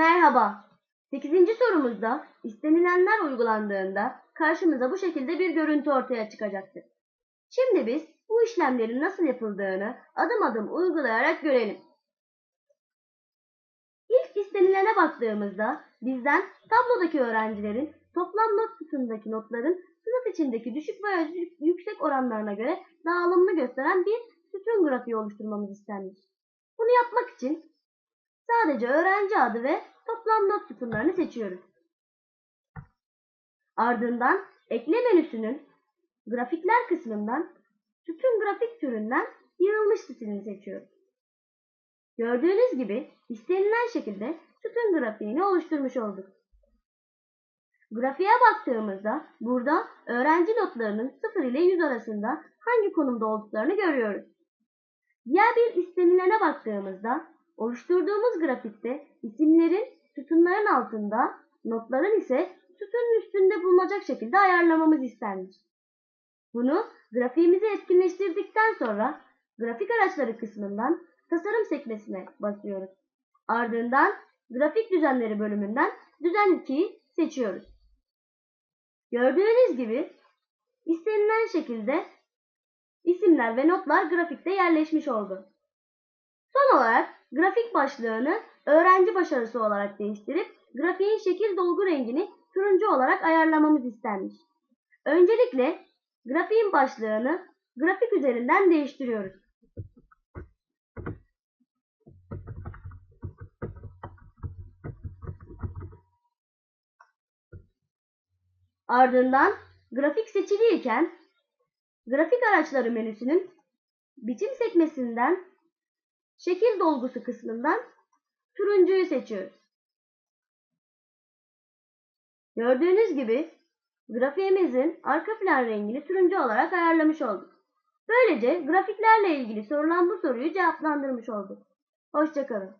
Merhaba. 8. sorumuzda istenilenler uygulandığında karşımıza bu şekilde bir görüntü ortaya çıkacaktır. Şimdi biz bu işlemlerin nasıl yapıldığını adım adım uygulayarak görelim. İlk istenilene baktığımızda bizden tablodaki öğrencilerin toplam not sütunundaki notların sınıf içindeki düşük veya yüksek oranlarına göre dağılımını gösteren bir sütun grafiği oluşturmamız istenmiş. Bunu yapmak için sadece öğrenci adı ve toplam not sütunlarını seçiyoruz. Ardından ekle menüsünün grafikler kısmından sütun grafik türünden yığılmış stilini seçiyoruz. Gördüğünüz gibi istenilen şekilde sütun grafiğini oluşturmuş olduk. Grafiğe baktığımızda burada öğrenci notlarının 0 ile 100 arasında hangi konumda olduklarını görüyoruz. Diğer bir istenilene baktığımızda oluşturduğumuz grafikte isimlerin sütunların altında, notların ise sütunun üstünde bulunacak şekilde ayarlamamız istenmiş. Bunu grafiğimizi etkinleştirdikten sonra grafik araçları kısmından tasarım sekmesine basıyoruz. Ardından grafik düzenleri bölümünden düzen 2'yi seçiyoruz. Gördüğünüz gibi istenilen şekilde isimler ve notlar grafikte yerleşmiş oldu. Son olarak grafik başlığını öğrenci başarısı olarak değiştirip grafiğin şekil dolgu rengini turuncu olarak ayarlamamız istenmiş. Öncelikle grafiğin başlığını grafik üzerinden değiştiriyoruz. Ardından grafik seçiliyken grafik araçları menüsünün biçim sekmesinden şekil dolgusu kısmından turuncuyu seçiyoruz. Gördüğünüz gibi grafiğimizin arka plan rengini turuncu olarak ayarlamış olduk. Böylece grafiklerle ilgili sorulan bu soruyu cevaplandırmış olduk. Hoşçakalın.